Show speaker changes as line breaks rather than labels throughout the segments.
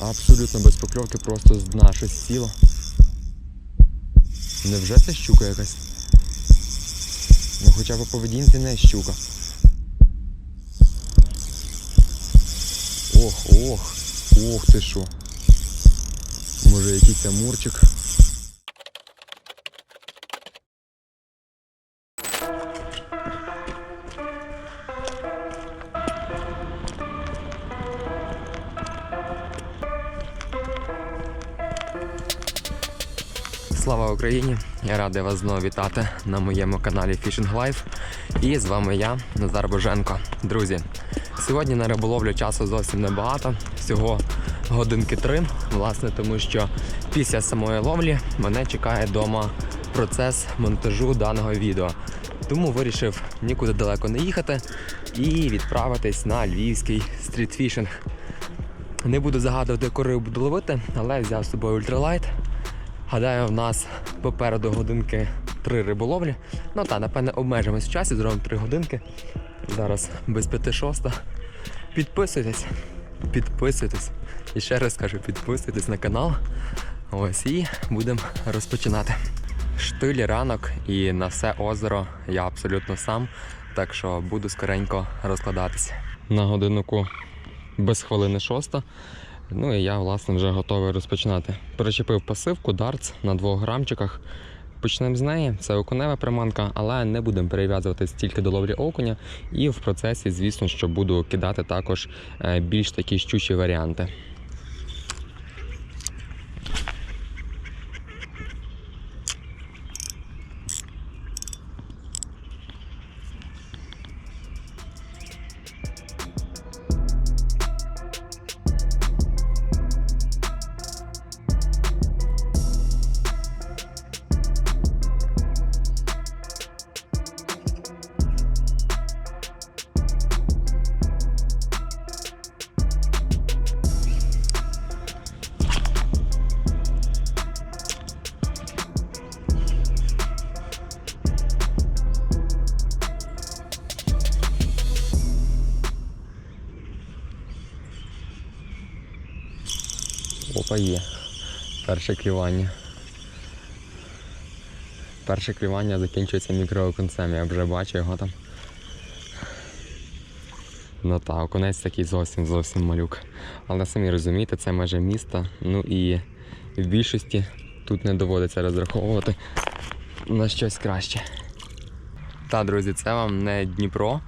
Абсолютно без покльовки, просто з дна щось сіло. Невже це щука якась? Ну хоча б по поведінці не щука. Ох, ох, ох ти що. Може якийсь амурчик. Україні! Я радий вас знову вітати на моєму каналі Fishing Life. І з вами я, Назар Боженко. Друзі, сьогодні на риболовлю часу зовсім небагато, всього годинки три. Власне, тому що після самої ловлі мене чекає вдома процес монтажу даного відео. Тому вирішив нікуди далеко не їхати і відправитись на львівський стрітфішинг. Не буду загадувати, яку рибу буду ловити, але взяв з собою ультралайт. Гадаю, в нас попереду годинки три риболовлі. Ну та, напевне, обмежимось в часі, зробимо три годинки. Зараз без п'яти шоста. Підписуйтесь, підписуйтесь. І ще раз кажу, підписуйтесь на канал. Ось і будемо розпочинати. Штилі ранок і на все озеро я абсолютно сам, так що буду скоренько розкладатися. На годиннику без хвилини шоста. Ну і я, власне, вже готовий розпочинати. Перечепив пасивку дартс на двох грамчиках. Почнемо з неї. Це окунева приманка, але не будемо перев'язуватись тільки до ловлі окуня. І в процесі, звісно, що буду кидати також е, більш такі щучі варіанти. Опа є. Перше клювання. Перше клювання закінчується мікроокунцем, я вже бачу його там. Ну так, окунець такий зовсім зовсім малюк. Але самі розумієте, це межа міста. Ну і в більшості тут не доводиться розраховувати на щось краще. Та, друзі, це вам не Дніпро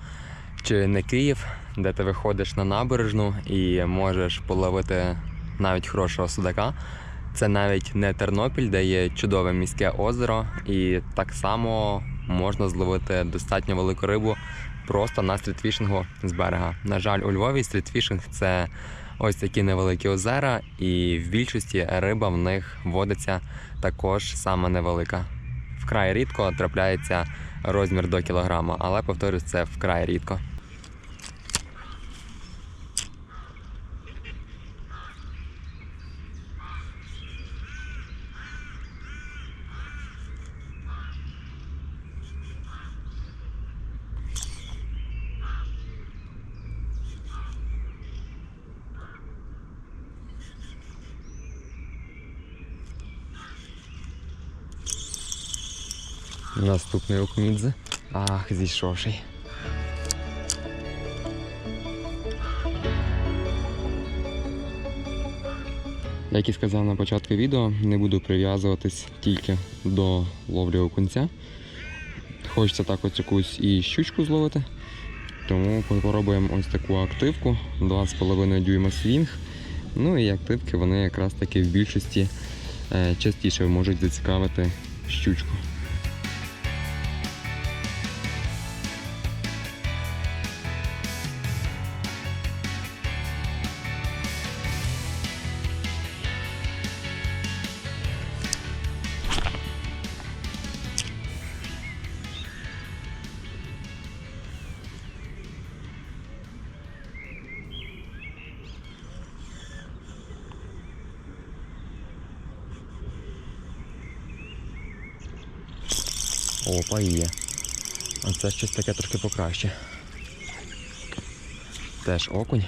чи не Київ, де ти виходиш на набережну і можеш половити навіть хорошого судака. Це навіть не Тернопіль, де є чудове міське озеро, і так само можна зловити достатньо велику рибу просто на стрітфішингу з берега. На жаль, у Львові стрітфішинг це ось такі невеликі озера, і в більшості риба в них водиться також саме невелика. Вкрай рідко трапляється розмір до кілограма, але повторюсь, це вкрай рідко. Наступний окмідзе. Ах, зійшовший. Як і сказав на початку відео, не буду прив'язуватись тільки до ловлі окунця. Хочеться також якусь і щучку зловити. Тому попробуємо ось таку активку 2,5 дюйма свінг. Ну і активки вони якраз таки в більшості е, частіше можуть зацікавити щучку. Опа, є. А це щось таке трошки покраще. Теж окунь.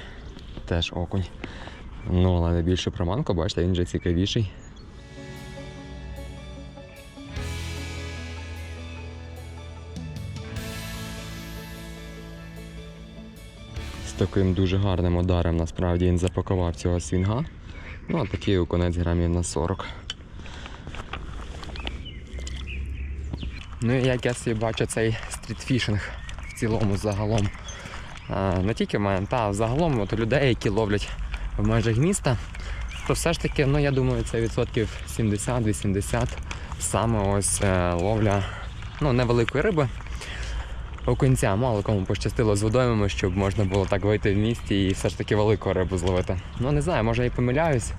Теж окунь. Ну, але найбільшу приманку, бачите, він вже цікавіший. З таким дуже гарним ударом насправді він запакував цього свінга. Ну, а такий у конець грамів на 40. Ну і як я собі бачу цей стрітфішинг в цілому загалом. А, не тільки в мене, та загалом от людей, які ловлять в межах міста, то все ж таки, ну я думаю, це відсотків 70-80 саме ось е, ловля ну, невеликої риби. Окунця мало кому пощастило з водоймами, щоб можна було так вийти в місті і все ж таки велику рибу зловити. Ну не знаю, може я і помиляюсь.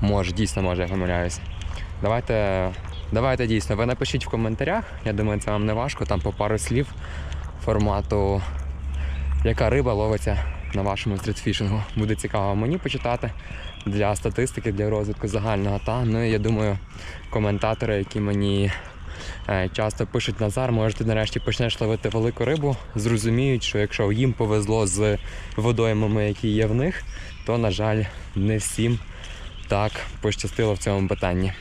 Може, дійсно, може я помиляюсь. Давайте, давайте дійсно, ви напишіть в коментарях. Я думаю, це вам не важко, там по пару слів формату, яка риба ловиться на вашому стрітфішингу. Буде цікаво мені почитати для статистики, для розвитку загального. Та ну і я думаю, коментатори, які мені е, часто пишуть Назар, може ти нарешті почнеш ловити велику рибу, зрозуміють, що якщо їм повезло з водоймами, які є в них, то на жаль, не всім так пощастило в цьому питанні.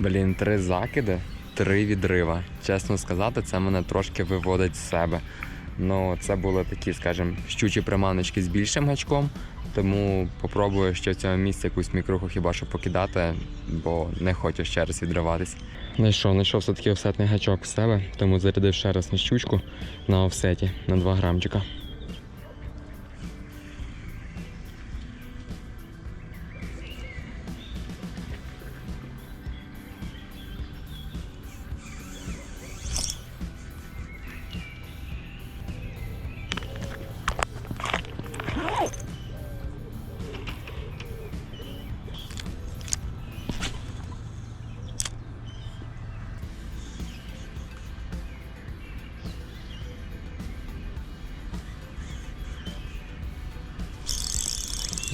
Блін, три закиди, три відрива. Чесно сказати, це мене трошки виводить з себе. Ну, це були такі, скажімо, щучі приманочки з більшим гачком. Тому попробую ще в цьому місці якусь мікруху хіба що покидати, бо не хочу ще раз відриватись. Знайшов, знайшов все-таки офсетний гачок в себе, тому зарядив ще раз на щучку на офсеті на 2 грамчика.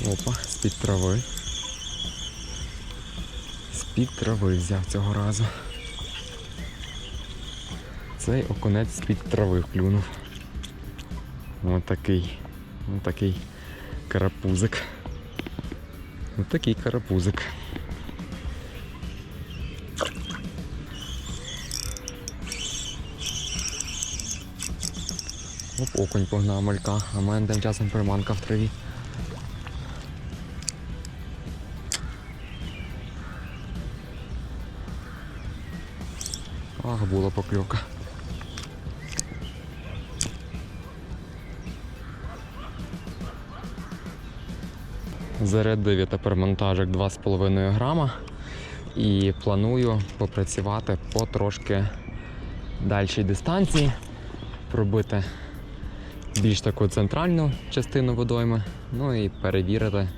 Опа, з-під трави. З-під трави взяв цього разу. Цей окунець з-під трави клюнув. Отакий. Отакий карапузик. Отакий карапузик. Оп, окунь погнав малька, а мене тим часом приманка в траві. Була покльовка. Зарядив я тепер монтажик 2,5 грама і планую попрацювати по трошки дальшій дистанції, пробити більш таку центральну частину водойми, ну і перевірити,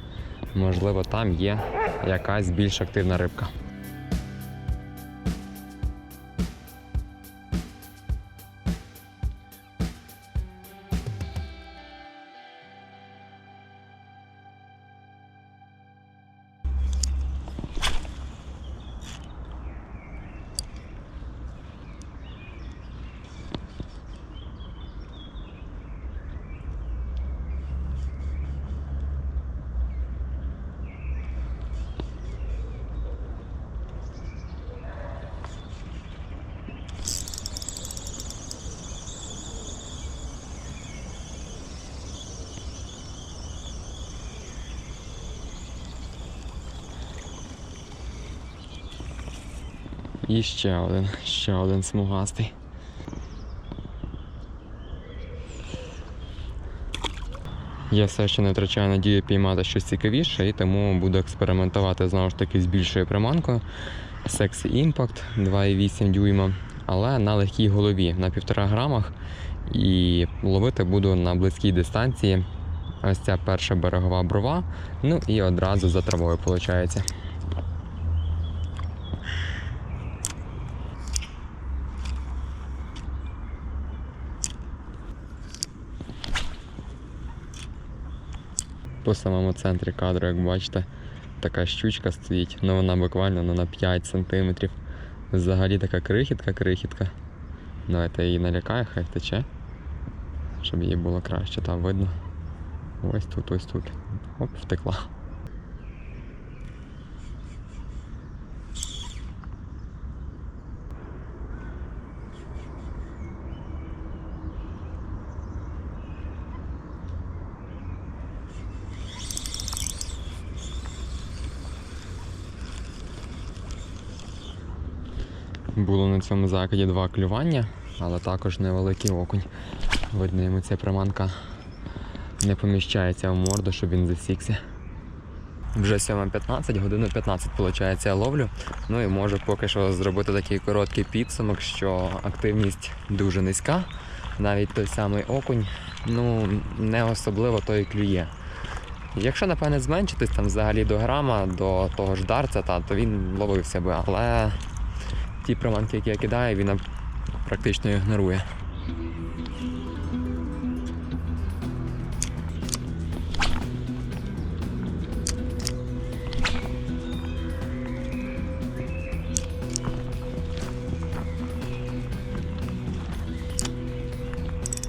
можливо, там є якась більш активна рибка. І ще один, ще один смугастий. Я все ще не втрачаю надію піймати щось цікавіше, і тому буду експериментувати знову ж таки з більшою приманкою. Sexy Impact 2,8 дюйма, але на легкій голові на 1,5 грамах. І ловити буду на близькій дистанції. Ось ця перша берегова брова. Ну і одразу за травою виходить. По самому центрі кадру, як бачите, така щучка стоїть, ну вона буквально ну, на 5 сантиметрів. Взагалі така крихітка-крихітка. Давайте її налякає, хай втече. Щоб їй було краще, там видно. Ось тут, ось тут. Оп, втекла. Було на цьому закиді два клювання, але також невеликий окунь. Видно, йому ця приманка не поміщається в морду, щоб він засікся. Вже 7.15, годину 15 виходить, я ловлю. Ну і можу поки що зробити такий короткий підсумок, що активність дуже низька. Навіть той самий окунь, ну не особливо той клює. Якщо, напевне, зменшитись там взагалі до грама, до того ж дарця, та, то він ловився би, але ті приманки, які я кидаю, він практично ігнорує.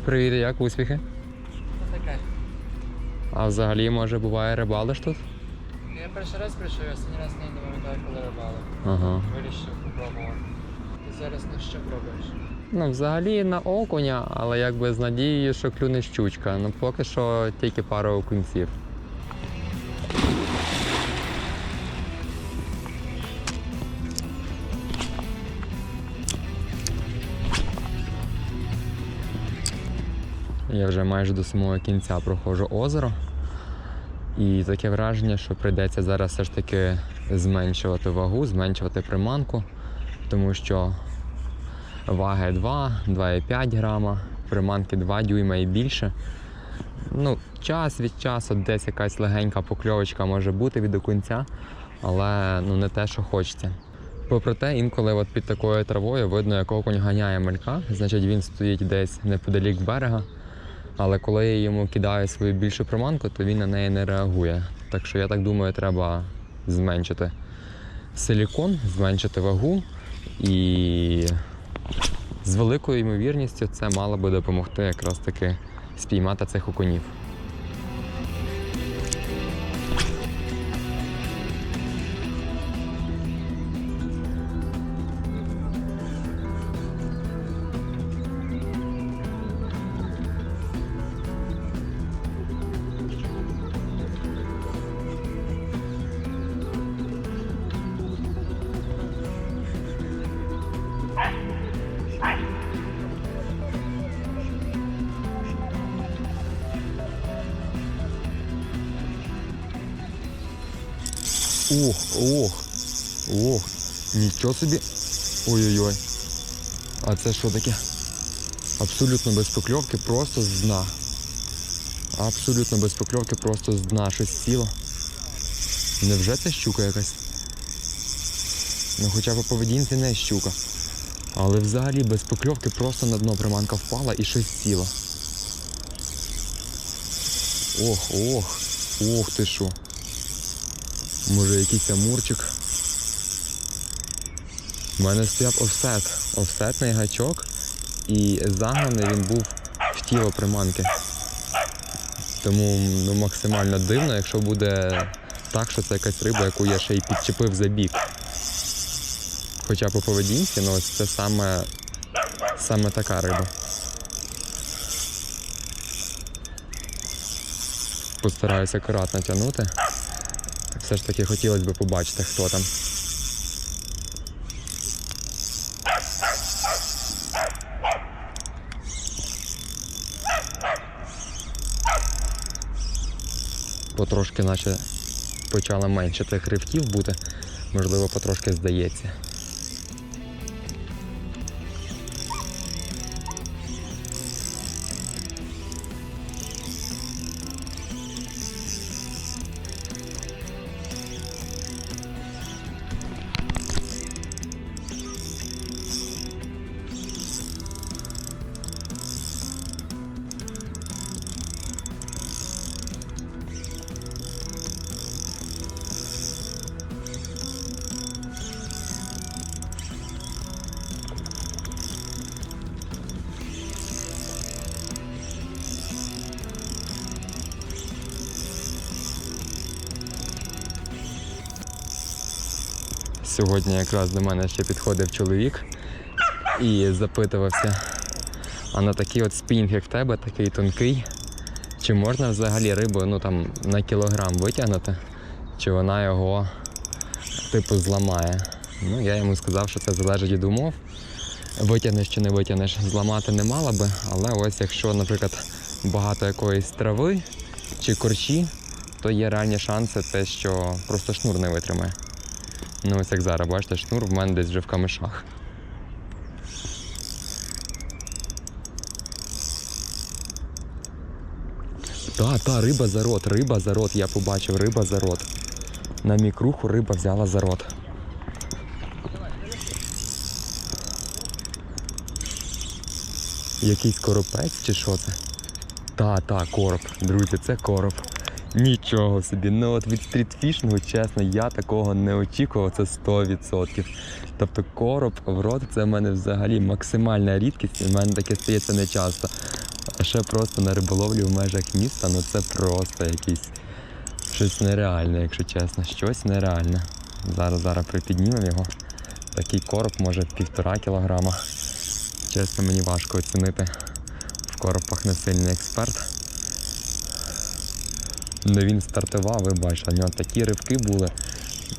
Привіт, як успіхи?
Таке.
А взагалі, може, буває рибалиш тут?
Я перший раз прийшов, я останній раз не пам'ятаю, коли рибали.
Ага.
Вирішив попробувати. Ти зараз на що пробуєш?
Ну, взагалі на окуня, але якби з надією, що клюне щучка. Ну поки що тільки пара окунців. Я вже майже до самого кінця проходжу озеро. І таке враження, що прийдеться зараз все ж таки зменшувати вагу, зменшувати приманку, тому що ваги 2, 2,5 грама, приманки 2 дюйма і більше. Ну, час від часу десь якась легенька покльовочка може бути від окунця, але ну, не те, що хочеться. Попри те, інколи от під такою травою видно, як окунь ганяє малька, значить він стоїть десь неподалік берега. Але коли я йому кидаю свою більшу приманку, то він на неї не реагує. Так що я так думаю, треба зменшити силікон, зменшити вагу і з великою ймовірністю це мало би допомогти якраз таки спіймати цих окунів. Ох, ох, ох, нічого собі. Ой-ой-ой. А це що таке? Абсолютно без покльовки, просто з дна. Абсолютно без покльовки, просто з дна щось сіло. Невже це щука якась? Ну хоча по поведінці не щука. Але взагалі без покльовки просто на дно приманка впала і щось сіло. Ох, ох, ох ти що. Може якийсь амурчик. У мене стояв офсет. Офсетний гачок. І загнаний він був в тіло приманки. Тому ну, максимально дивно, якщо буде так, що це якась риба, яку я ще й підчепив за бік. Хоча по поведінці, ну це саме, саме така риба. Постараюся акуратно тягнути. Все ж таки хотілося б побачити, хто там. потрошки наче почало менше тих ривків бути. Можливо, потрошки здається. Сьогодні якраз до мене ще підходив чоловік і запитувався, а на такий от спінг, як в тебе, такий тонкий, чи можна взагалі рибу ну, там, на кілограм витягнути, чи вона його типу зламає. Ну, я йому сказав, що це залежить від умов. Витягнеш чи не витягнеш, зламати не мала би, але ось якщо, наприклад, багато якоїсь трави чи корчі, то є реальні шанси те, що просто шнур не витримає. Ну ось як зараз, бачите, шнур в мене десь вже в камешах. Та, та, риба за рот, риба за рот, я побачив, риба за рот. На мікруху риба взяла за рот. Якийсь коропець чи що це? Та, та, короб. Друзі, це короб. Нічого собі. Ну от від стрітфішингу, чесно, я такого не очікував, це 100%. Тобто короб в рот це в мене взагалі максимальна рідкість, і в мене таке стається не часто. А ще просто на риболовлі в межах міста, ну це просто якийсь щось нереальне, якщо чесно. Щось нереальне. Зараз зараз припіднімемо його. Такий короб може півтора кілограма. Чесно, мені важко оцінити. В коропах не сильний експерт. Ну він стартував, ви бачите, у нього такі ривки були.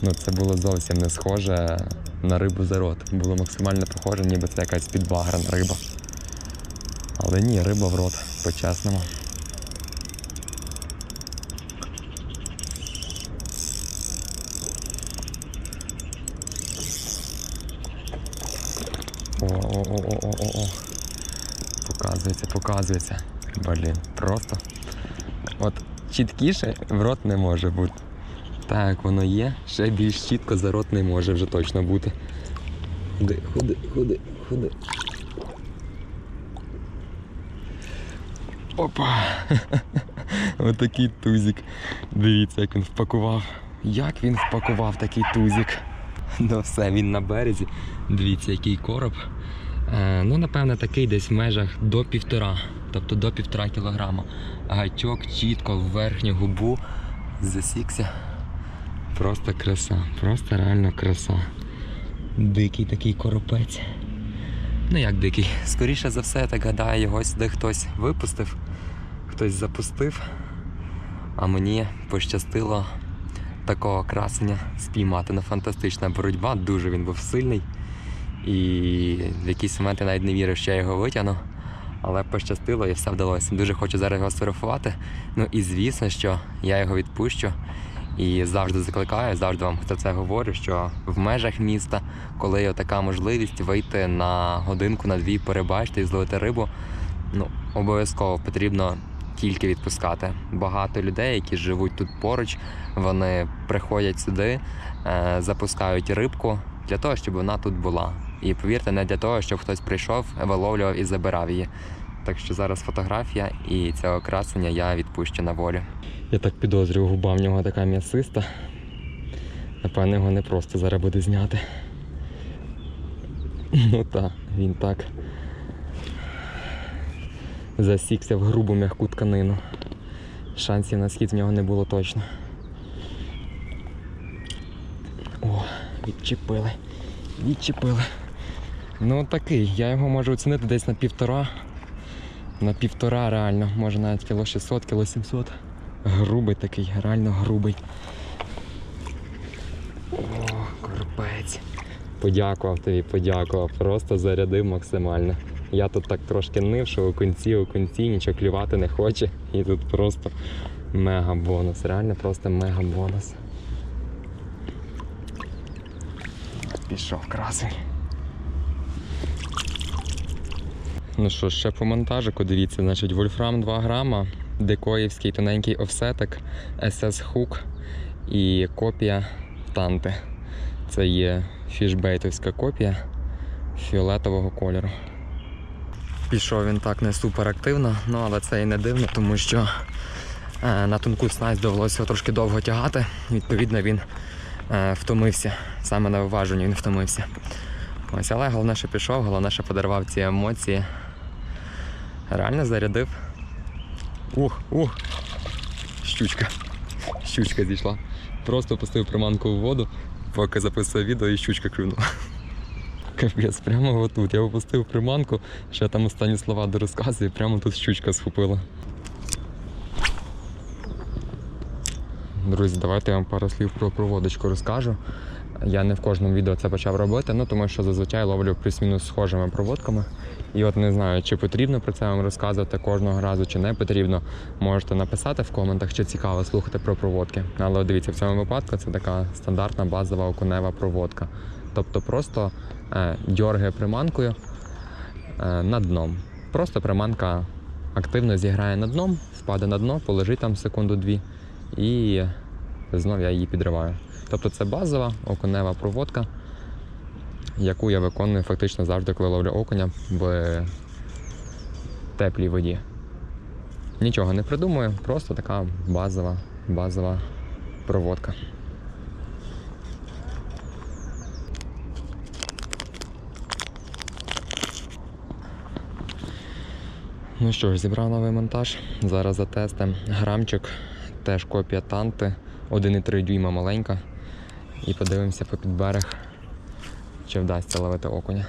Ну це було зовсім не схоже на рибу за рот. Було максимально похоже, ніби це якась підбаграна риба. Але ні, риба в рот, по-чесному. О-о-о-о-о-о. Показується, показується. Блін, просто. От чіткіше в рот не може бути. Так, воно є, ще більш чітко за рот не може вже точно бути. Ходи, ходи, ходи, ходи. Опа! Отакий тузик. Дивіться, як він впакував. Як він впакував такий тузик. Ну все, він на березі. Дивіться, який короб. Е, ну, напевне, такий десь в межах до півтора, тобто до півтора кілограма. Гачок чітко в верхню губу засікся. Просто краса, просто реально краса. Дикий такий коропець. Ну як дикий? Скоріше за все, я так гадаю, його сюди хтось випустив, хтось запустив, а мені пощастило такого красення спіймати. Ну, фантастична боротьба, дуже він був сильний. І в якийсь момент я навіть не вірив, що я його витягну. Але пощастило і все вдалося. Дуже хочу зараз його сфотографувати. Ну і звісно, що я його відпущу. І завжди закликаю, завжди вам про це говорю, що в межах міста, коли є така можливість вийти на годинку, на дві, перебачити і зловити рибу, ну обов'язково потрібно тільки відпускати. Багато людей, які живуть тут поруч, вони приходять сюди, е, запускають рибку для того, щоб вона тут була. І повірте, не для того, щоб хтось прийшов, виловлював і забирав її. Так що зараз фотографія і цього красення я відпущу на волю. Я так підозрюю, губа в нього така м'ясиста. Напевно, його не просто зараз буде зняти. Ну так, він так засікся в грубу м'яку тканину. Шансів на схід в нього не було точно. О, відчепили. Відчепили. Ну такий, я його можу оцінити десь на півтора. На півтора реально, може навіть кіло 600, кіло 700. Грубий такий, реально грубий. О, коропець. Подякував тобі, подякував. Просто зарядив максимально. Я тут так трошки нив, що у кінці, у кінці нічого клювати не хоче. І тут просто Мега бонус, реально просто мега бонус. Пішов красень. Ну що, ще по монтажику, дивіться, значить, вольфрам 2 грама, декоївський тоненький офсетик, SS хук і копія танти. Це є фішбейтовська копія фіолетового кольору. Пішов він так не супер активно, ну але це і не дивно, тому що е, на тонку снасть довелося трошки довго тягати. Відповідно, він е, втомився. Саме на виваженні він втомився. Ось, але головне, що пішов, головне, що подарував ці емоції. Реально зарядив. Ух, ух! Щучка. Щучка зійшла. Просто пустив приманку в воду, поки записував відео і щучка клюнула. Капець, прямо отут. Я опустив приманку, ще там останні слова до розказу, і прямо тут щучка схопила. Друзі, давайте я вам пару слів про проводочку розкажу. Я не в кожному відео це почав робити, ну тому що зазвичай ловлю плюс-мінус схожими проводками. І от не знаю, чи потрібно про це вам розказувати кожного разу, чи не потрібно. Можете написати в коментах, чи цікаво слухати про проводки. Але дивіться, в цьому випадку це така стандартна базова окунева проводка. Тобто просто е, дьоргає приманкою е, над дном. Просто приманка активно зіграє над дном, впаде на дно, полежить там секунду-дві, і знов я її підриваю. Тобто це базова окунева проводка, яку я виконую фактично завжди, коли ловлю окуня в теплій воді. Нічого не придумую, просто така базова, базова проводка. Ну що ж, зібрав новий монтаж. Зараз затестимо грамчик, теж копія танти, 1,3 дюйма маленька. І подивимося по під берег, чи вдасться ловити окуня.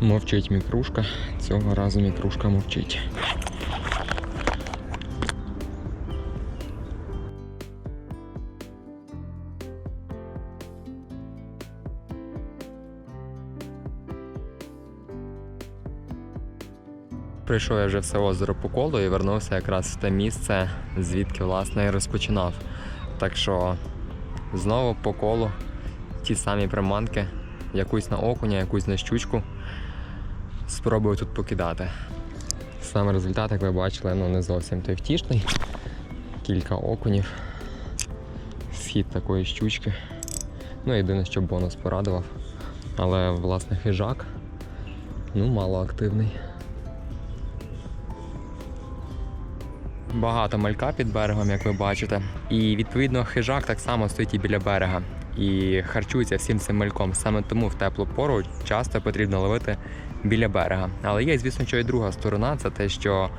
Мовчить мікрушка. Цього разу мікрушка мовчить. Прийшов я вже все озеро по колу і вернувся якраз в те місце, звідки власне і розпочинав. Так що знову по колу ті самі приманки, якусь на окуня, якусь на щучку. Спробую тут покидати. Саме результат, як ви бачили, ну не зовсім той втішний. Кілька окунів, схід такої щучки. Ну, єдине, що бонус порадував. Але власне хижак ну, мало активний. Багато малька під берегом, як ви бачите. І відповідно хижак так само стоїть і біля берега і харчується всім цим мальком. Саме тому в теплу пору часто потрібно ловити біля берега. Але є, звісно, що і друга сторона це те, що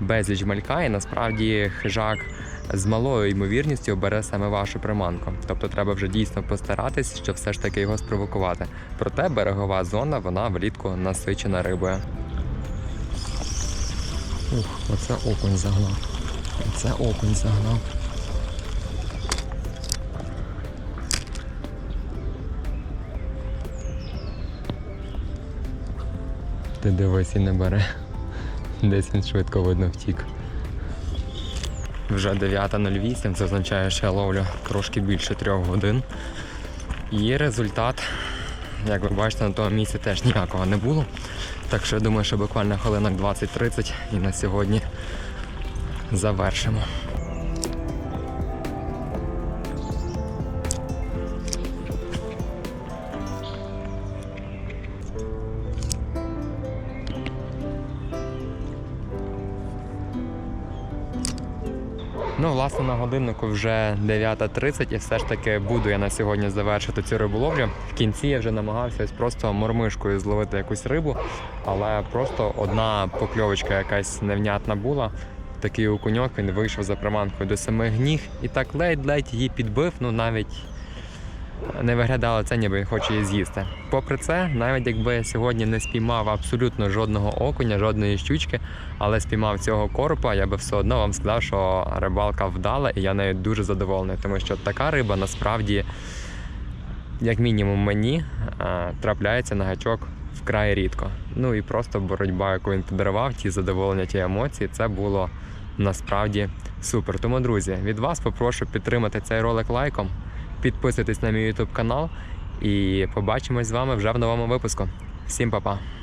безліч малька, і насправді хижак з малою ймовірністю бере саме вашу приманку. Тобто треба вже дійсно постаратись, щоб все ж таки його спровокувати. Проте берегова зона вона влітку насичена рибою. Ух, оце окунь загнав. Оце окунь загнав. Ти дивись і не бере. Десь він швидко видно втік. Вже 9.08, це означає, що я ловлю трошки більше трьох годин. І результат, як ви бачите, на тому місці теж ніякого не було. Так що я думаю, що буквально хвилинок 20-30 і на сьогодні завершимо. Власне, на годиннику вже 9.30 і все ж таки буду я на сьогодні завершити цю риболовлю. В кінці я вже намагався просто мормишкою зловити якусь рибу, але просто одна покльовочка якась невнятна була. Такий окуньок він вийшов за приманкою до самих гніг і так ледь-ледь її підбив, ну навіть не виглядало це, ніби він хоче її з'їсти. Попри це, навіть якби я сьогодні не спіймав абсолютно жодного окуня, жодної щучки, але спіймав цього коропа, я би все одно вам сказав, що рибалка вдала, і я нею дуже задоволений, тому що така риба насправді, як мінімум, мені е, трапляється на гачок вкрай рідко. Ну і просто боротьба, яку він подарував, ті задоволення, ті емоції, це було насправді супер. Тому, друзі, від вас попрошу підтримати цей ролик лайком, підписуйтесь на мій YouTube канал і побачимось з вами вже в новому випуску. Всім па-па!